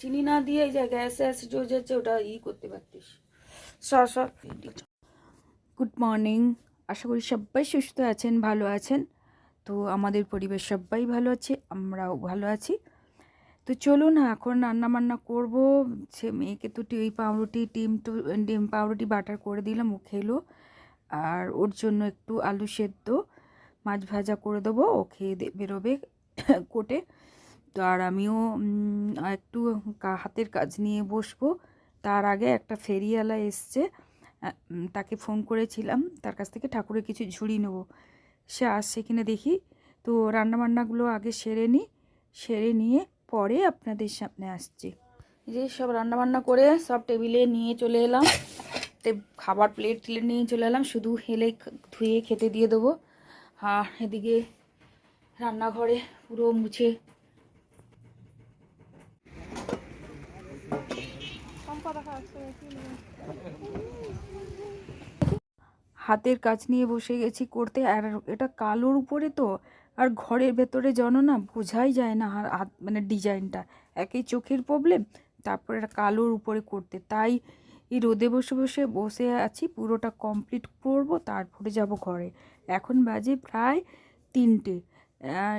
চিনি না দিয়ে এই যে গ্যাসে অ্যাসিড হয়ে যাচ্ছে, ওটা ই করতে পারতিস। সর সর গুড মর্নিং আশা করি সবাই সুস্থ আছেন, ভালো আছেন। তো আমাদের পরিবেশ সবাই ভালো আছে, আমরাও ভালো আছি। তো চলুন, এখন রান্না বান্না করব। সে মেয়েকে তো ওই পাউরুটি, ডিম টু, ডিম, পাউরুটি, বাটার করে দিলাম, ও খেলো। আর ওর জন্য একটু আলু সেদ্ধ, মাছ ভাজা করে দেবো, ও খেয়ে বেরোবে কোটে। তো আর আমিও একটু হাতের কাজ নিয়ে বসবো। তার আগে একটা ফেরিওয়ালা এসছে তাকে ফোন করেছিলাম। তার কাছ থেকে ঠাকুরের কিছু ঝুড়ি নেব। সে আসছে কিনা দেখি। তো রান্নাবান্নাগুলো আগে সেরে নিই সেরে নিয়ে পরে আপনাদের সামনে আসছি। যে সব রান্নাবান্না করে সব টেবিলে নিয়ে চলে এলাম। খাবার প্লেট টিলেট নিয়ে চলে এলাম। শুধু হেলে ধুয়ে খেতে দিয়ে দেবো। আর এদিকে রান্নাঘরে পুরো মুছে হাতের কাজ নিয়ে বসে গেছি করতে, আর এটা কালোর উপরে তো, আর ঘরের ভেতরে যেন না বোঝাই যায় না হাত মানে ডিজাইনটা। একই চোখের প্রবলেম তারপরে কালোর উপরে করতে। তাই এই রোদে বসে বসে বসে আছি, পুরোটা কমপ্লিট করব, তারপরে যাব ঘরে। এখন বাজে প্রায় তিনটে।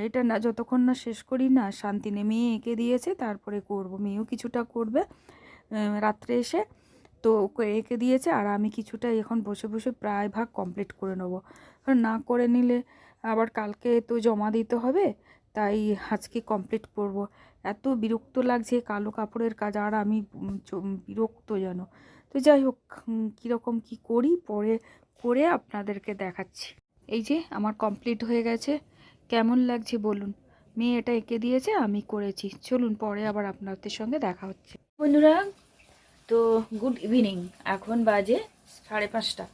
এটা না, যতক্ষণ না শেষ করি না, শান্তি মেয়ে এঁকে দিয়েছে, তারপরে করব। মেয়েও কিছুটা করবে। রাত্রে এসে তো ওকে এঁকে দিয়েছে আর আমি কিছুটা এখন বসে বসে প্রায় ভাগ কমপ্লিট করে নেব। কারণ না করে নিলে আবার কালকে তো জমা দিতে হবে, তাই আজকে কমপ্লিট করব। এত বিরক্ত লাগছে কালো কাপড়ের কাজ, আর আমি বিরক্ত যেন। তো যাই হোক কীরকম কী করি পরে, করে আপনাদেরকে দেখাচ্ছি। এই যে আমার কমপ্লিট হয়ে গেছে, কেমন লাগছে বলুন? মেয়ে এটা এঁকে দিয়েছে, আমি করেছি। চলুন পরে আবার আপনাদের সঙ্গে দেখা হচ্ছে। বন্ধুরা তো গুড ইভিনিং এখন বাজে সাড়ে পাঁচটা।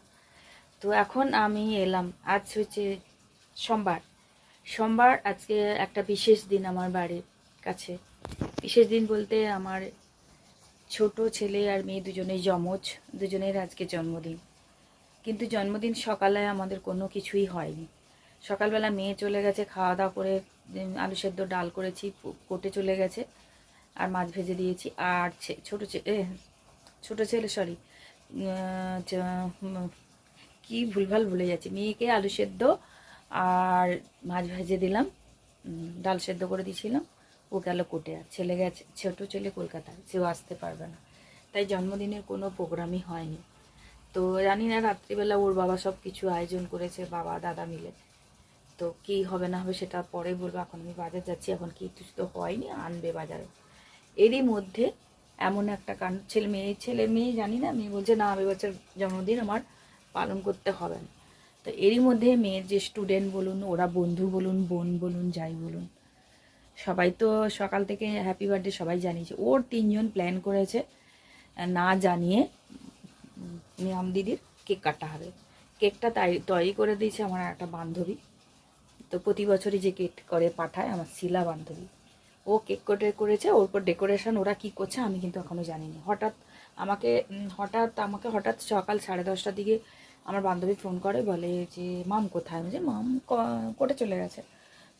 তো এখন আমি এলাম, আজ হচ্ছে সোমবার। সোমবার আজকে একটা বিশেষ দিন আমার বাড়ির কাছে। বিশেষ দিন বলতে আমার ছোট ছেলে আর মেয়ে দুজনেই যমজ, দুজনের আজকে জন্মদিন। কিন্তু জন্মদিন সকালে আমাদের কোনো কিছুই হয়নি। সকালবেলা মেয়ে চলে গেছে, খাওয়া দাওয়া করে আলু সেদ্ধ, ডাল করেছি কোটে চলে গেছে, আর মাছ ভেজে দিয়েছি। আর ছোট ছোট ছেলে সরি কি ভুলভাল ভুলে যাচ্ছি। মেয়েকে আলু সেদ্ধ আর মাছ ভেজে দিলাম। ডাল সেদ্ধ করে দিয়েছিলাম। ও গেল কোটে। আর ছেলে গেছে, ছোটো ছেলে কলকাতায়। সেও আসতে পারবে না। তাই জন্মদিনের কোনো প্রোগ্রামই হয়নি। তো জানি না, রাত্রিবেলা ওর বাবা সব কিছু আয়োজন করেছে, বাবা, দাদা মিলে। তো কি হবে না হবে সেটা পরে বলব। এখন আমি বাজার যাচ্ছি। এখন কি কিছু তো হয়নি, আনবে বাজারে। এরই মধ্যে এমন একটা কান ছেলে মেয়ে ছেলে মেয়ে জানি না, মেয়ে বলছে, না, আমি বছর জন্মদিন আমার পালন করতে হবে না। তো এরই মধ্যে মেয়ের যে স্টুডেন্ট বলুন, ওরা বন্ধু বলুন, বোন বলুন, যাই বলুন, সবাই তো সকাল থেকে হ্যাপি বার্থডে সবাই জানিয়েছে। ওর তিনজন প্ল্যান করেছে, না জানিয়ে নিয়ম দিদির কেক কাটা হবে। কেকটা তাই, তৈরি করে দিয়েছে আমার একটা বান্ধবী। তো প্রতি বছরই যে কেক করে, পাঠায় আমার শিলা বান্ধবী। ও কেক কোটে করেছে, ওর পর ডেকোরেশন ওরা কি করছে আমি কিন্তু এখনও জানি না হঠাৎ আমাকে হঠাৎ আমাকে হঠাৎ সকাল সাড়ে দশটার দিকে আমার বান্ধবী ফোন করে, বলে যে, মাম কোথায়? আমি যে মাম ক- কোর্টে চলে গেছে।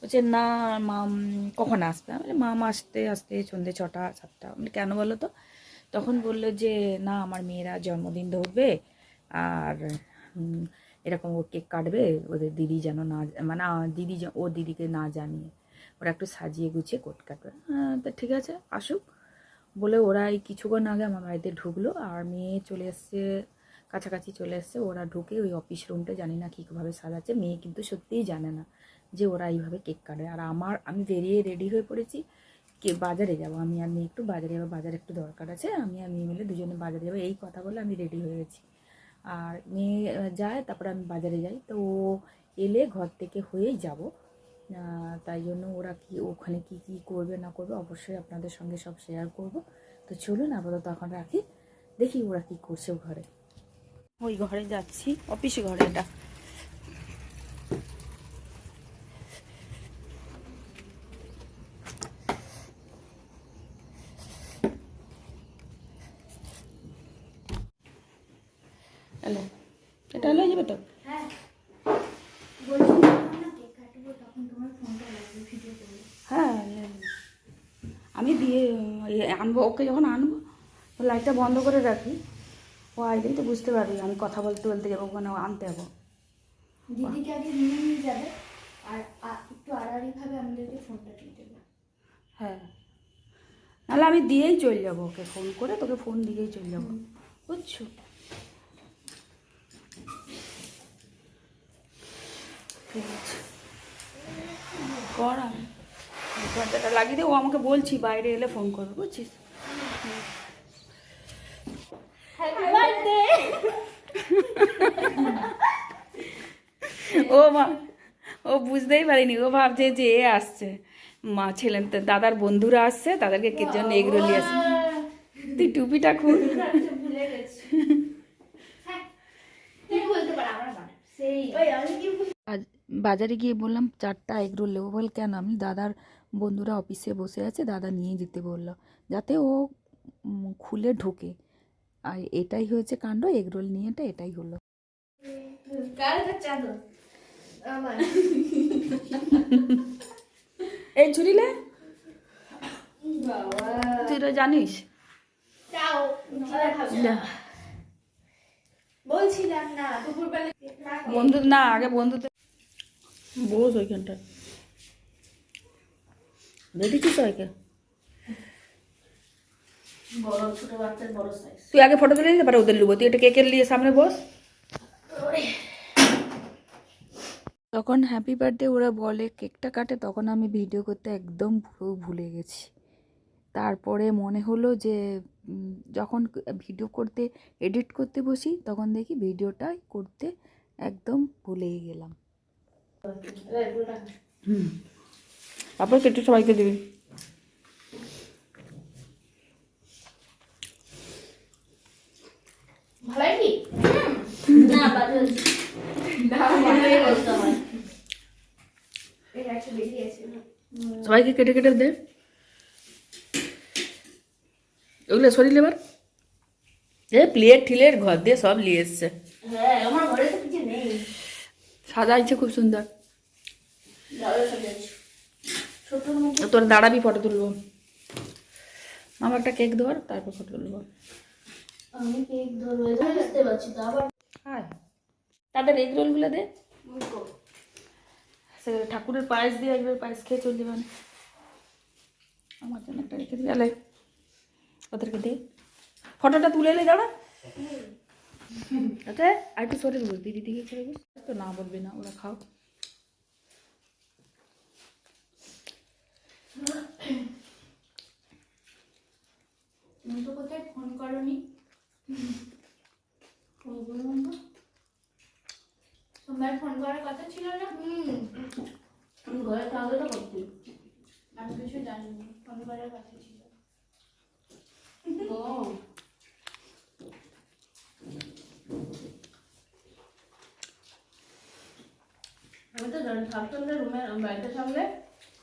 বলছে, না, মাম কখন আসবে? আমি মাম আসতে আসতে সন্ধ্যে ছটা, সাতটা। মানে কেন বলো তো? তখন বলল যে, না, আমার মেয়েরা জন্মদিন ধরবে আর এরকম ও কেক কাটবে, ওদের দিদি যেন না মানে দিদি ও দিদিকে না জানিয়ে। ওরা একটু সাজিয়ে গুছিয়ে কোট কাটবে। হ্যাঁ তা ঠিক আছে, আসুক। বলে ওরা এই কিছুক্ষণ আগে আমার বাড়িতে ঢুকলো, আর মেয়ে চলে এসছে, কাছাকাছি চলে এসছে, ওরা ঢুকে ওই অফিস রুমটা জানি না কীভাবে সাজাচ্ছে, মেয়ে কিন্তু সত্যিই জানে না যে ওরা এইভাবে কেক কাটে। আর আমার, আমি বেরিয়ে রেডি হয়ে পড়েছি, কে, বাজারে যাব, আমি আর মেয়ে একটু বাজারে যাব, বাজারে একটু দরকার আছে, আমি আর মেয়ে মিলে দুজনে বাজারে যাব, এই কথা বলে আমি রেডি হয়ে গেছি। আর মেয়ে যায়, তারপরে আমি বাজারে যাই, তো ও এলে ঘর থেকে হয়েই যাব। তাই জন্য ওরা কি, ওখানে কি কি করবে, না করবে, অবশ্যই আপনাদের সঙ্গে সব শেয়ার করব। তো চলুন আপাতত এখন রাখি। দেখি ওরা কি করছে ঘরে। ওই ঘরে যাচ্ছি অফিস ঘরে এটা। এটা হলে যাবে তো হ্যাঁ বলছি যখন না কেক কাটবো তখন তোমার ফোনটা লাগবে ভিডিও করব হ্যাঁ নে- এই আনব ওকে যখন আনব লাইটটা বন্ধ করে রাখি ও আইলেই তো বুঝতে পারবি আমি কথা বলতে বলতে যাব ওখানে আনতে যাব। দিদিকে আগে নিয়ে নিয়ে যাবে আর একটু আড়াআড়িভাবে আমাদেরকে ফোনটা দিয়ে দেবে। হ্যাঁ। নাহলে আমি দিয়েই চলে যাব ওকে ফোন করে তোকে ফোন দিয়েই চলে যাব। বুঝছ? ঠিক আছে। কর। আমি দরজাটা লাগিয়ে দে ও আমাকে বলছি বাইরে এলে ফোন করবে বুঝছিস? ও মা ও বুঝতেই পারিনি ও ভাবছে যে এ আসছে। মা ছেলে দাদার বন্ধুরা আসছে তাদেরকে কে জন্য এগরোল নিয়ে আসছে তুই টুপিটা খুল ভুলে গেছি। হ্যাঁ বাজারে গিয়ে বললাম চারটা এগরোল নেব বল কেন? আমি দাদার বন্ধুরা অফিসে বসে আছে দাদা নিয়ে যেতে বলল। যাতে ও খুলে ঢোকে। আর এটাই হয়েছে কাণ্ড এগরোল নিয়েটা এটাই হলো। এই বাবা। তুই তো জানিস? চাও বলছিলাম না বন্ধু না আগে বন্ধুতে বস ওইখানটায়। সবাইকে বড় সাইজ তুই আগে ফটো তুলে নিতে পারে ওদের লুবো তুই একটা কেকের নিয়ে সামনে বস? যখন হ্যাপি বার্থডে ওরা বলে কেকটা কাটে তখন আমি ভিডিও করতে একদম পুরো ভুলে গেছি। তারপরে মনে হলো যে যখন ভিডিও করতে এডিট করতে বসি তখন দেখি ভিডিওটাই করতে একদম ভুলেই গেলাম। হুম। তারপর কেটে সবাইকে দিবি। সবাইকে কেটে কেটে দে। ওগুলো শরীর এবার? এ প্লেট ঠিলের ঘর দিয়ে সব নিয়ে এসছে। হ্যাঁ সাজাইছে খুব সুন্দর ভালো সাজাচ্ছি ছোট মতো তোর দাঁড়াবি ফটো তুলবো। আমার একটা কেক ধর তারপর ফটো তুলবো। আমি কেক ধরবো বুঝতে পারছি তো আবার হ্যাঁ। তাদের এগ রোলগুলো দে। ঠাকুরের পায়েস দিয়ে একবার পায়েস খেয়ে চলে যাবেন আমার জন্য একটা রেখে দিবি। আলে ওদেরকে দে। ফটোটা তুলে এলে দাঁড়া। আচ্ছা আর একটু সরে বস দিদি দিকে সরে বস। তো না বলবি না ওরা খাও। তুমি তো কোথায় ফোন করনি? ফোন তোমার ফোন করার কথা ছিল না? হুম। তুমি ঘরে থাকলে তো আমি কিছু জানিনি ফোন করার কথা ছিল। ও। আমি তো জানি থাকতাম না রুমে বাড়িতে থাকলে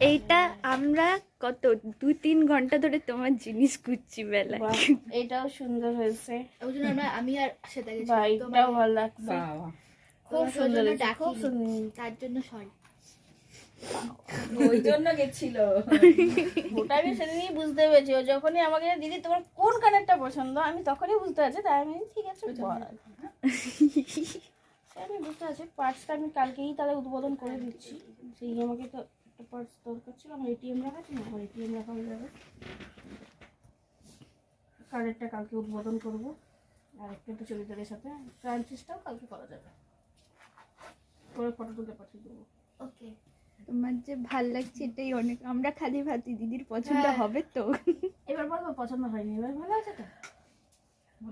এইটা আমরা কত দু তিন ঘণ্টা ধরে তোমার জিনিস খুঁজছি বেলায়। বাহ এটাও সুন্দর হয়েছে। ওই জন্য আমরা আমি আর সেটা গেছি। এটাও ভালো লাগছে। খুব সুন্দর খুব সুন্দর তার জন্য সরি ওই জন্য গেছিল। ওটা আমি সেদিনই বুঝতে পেরেছি। ও যখনই আমাকে দিদি তোমার কোন কানেরটা পছন্দ? আমি তখনই বুঝতে পারছি। তাই আমি ঠিক আছে বল। আমি বুঝতে পারছি। পার্সটা আমি কালকেই তাহলে উদ্বোধন করে দিচ্ছি। সেই আমাকে তো একটা পার্স দরকার ছিল আমার এটিএম রাখা ছিল আমার এটিএম রাখা হয়ে যাবে কার্ডেরটা কালকে উদ্বোধন করব। আর একটা একটু চরিত্রের সাথে ফ্রান্সিসটাও কালকে করা যাবে। করে ফটো তুলে পাঠিয়ে দেবো। ওকে তোমার যে ভালো লাগছে এটাই অনেক। আমরা খালি ভাতি দিদির পছন্দ হ্যাঁ। হবে তো। এবার বলব পছন্দ হয়নি এবার ভালো আছে তো?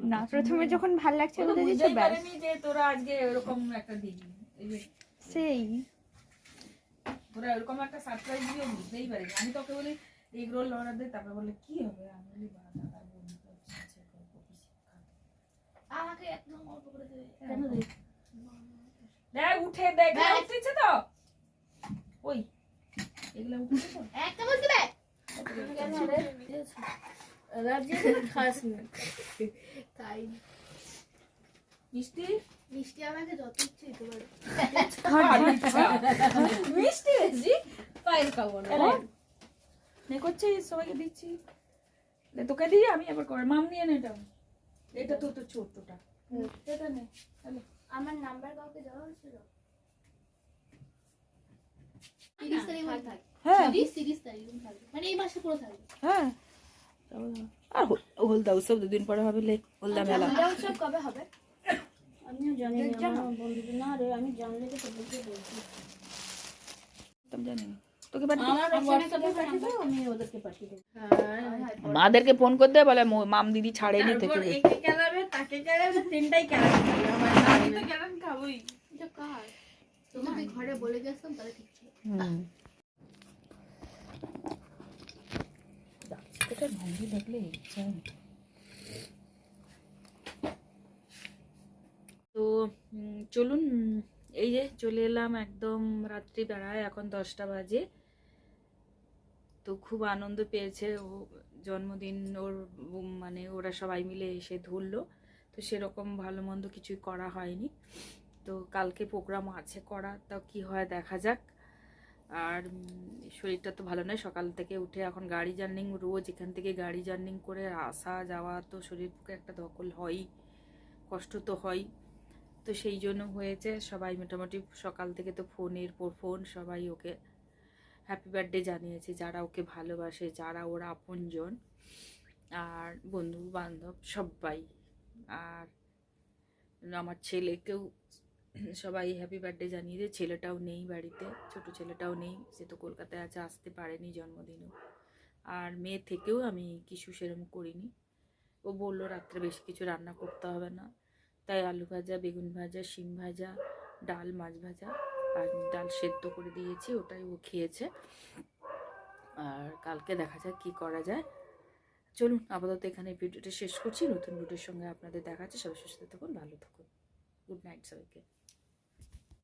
না প্রথমে যখন ভালো লাগছে বলে দিচ্ছ ব্যাস। যে তোরা আজকে এরকম একটা যে সেই। তোরা এরকম একটা সারপ্রাইজ দিও বুঝতেই পারিনি। আমি তোকে বলি এগ রোল অর্ডার দেয় তারপরে বলে কি হবে? আমি বলি বা বন্ধু শেখাবে আমাকে একদম অল্প করে দেবে। কেন রে দেখ উঠে দেখ উঠেছে তো। ওই এগুলো উঠেছে তো। এক চামচ দিবে কেন রে রাজ্যে খাস না। তাই। মিষ্টি? মিষ্টি আমাকে যত ইচ্ছে দিতে পারে। মিষ্টি বেশি? পায়ের খাব না। নে করছি সবাইকে দিচ্ছি। তোকে দিই আমি আবার করে মাম নিয়ে নে এটা। এটা তো তো ছোটটা এটা নে হ্যালো আমার নাম্বার কাউকে দেওয়া হয়েছিল? তিরিশ তারিখ থাকবে হ্যাঁ। তিরিশ তারিখ থাকবে। মানে এই মাসে পুরো থাকবে। হ্যাঁ। আর হল- হলদা উৎসব দুদিন পরে হবে লে হলদা মেলা। এটা উৎসব কবে হবে? আমিও জানি না রে আমি জানলে তো তোদেরকে বলছি ওদেরকে পাঠিয়ে দেবো। মাদেরকে ফোন করতে বলে মাম দিদি ছাড়েনি থেকে একে কেলাবে তাকে কেলাবে তিনটাই কেলাবে আমার আমি তো কেলান খাবোই এটা কার তোমাকে ঘরে বলে গেছিলাম তাহলে ঠিক ছিল হুম এটা ভঙ্গি দেখলে ইচ্ছা হয়। তো চলুন, এই যে চলে এলাম একদম রাত্রি বেড়ায় এখন দশটা বাজে। তো খুব আনন্দ পেয়েছে ও, জন্মদিন ওর মানে ওরা সবাই মিলে এসে ধরলো। তো সেরকম ভালো মন্দ কিছুই করা হয়নি। তো কালকে প্রোগ্রাম আছে করা তাও কি হয় দেখা যাক। আর শরীরটা তো ভালো নয়, সকাল থেকে উঠে এখন গাড়ি জার্নিং, রোজ এখান থেকে গাড়ি জার্নিং করে আসা যাওয়া তো শরীর পক্ষে একটা ধকল হয়ই, কষ্ট তো হয় তো সেই জন্য হয়েছে। সবাই মোটামুটি সকাল থেকে তো ফোনের পর ফোন, সবাই ওকে হ্যাপি বার্থডে জানিয়েছে, যারা ওকে ভালোবাসে, যারা ওর আপনজন আর বন্ধু বান্ধব সবাই আর আমার ছেলেকেও সবাই হ্যাপি বার্থডে জানিয়েছে ছেলেটাও নেই বাড়িতে, ছোট ছেলেটাও নেই, সে তো কলকাতায় আছে, আসতে পারেনি জন্মদিনেও। আর মেয়ে থেকেও আমি কিছু সেরকম করিনি। ও বলল রাত্রে বেশি কিছু রান্না করতে হবে না। তাই আলু ভাজা, বেগুন ভাজা, শিম ভাজা, ডাল, মাছ ভাজা আর ডাল সেদ্ধ করে দিয়েছি, ওটাই ও খেয়েছে। আর কালকে দেখা যাক কি করা যায়। চলুন, আপাতত এখানে ভিডিওটা শেষ করছি। নতুন ভিডিওর সঙ্গে আপনাদের দেখাচ্ছে সবাই সুস্থ থাকুন, ভালো থাকুন। গুড নাইট সবাইকে।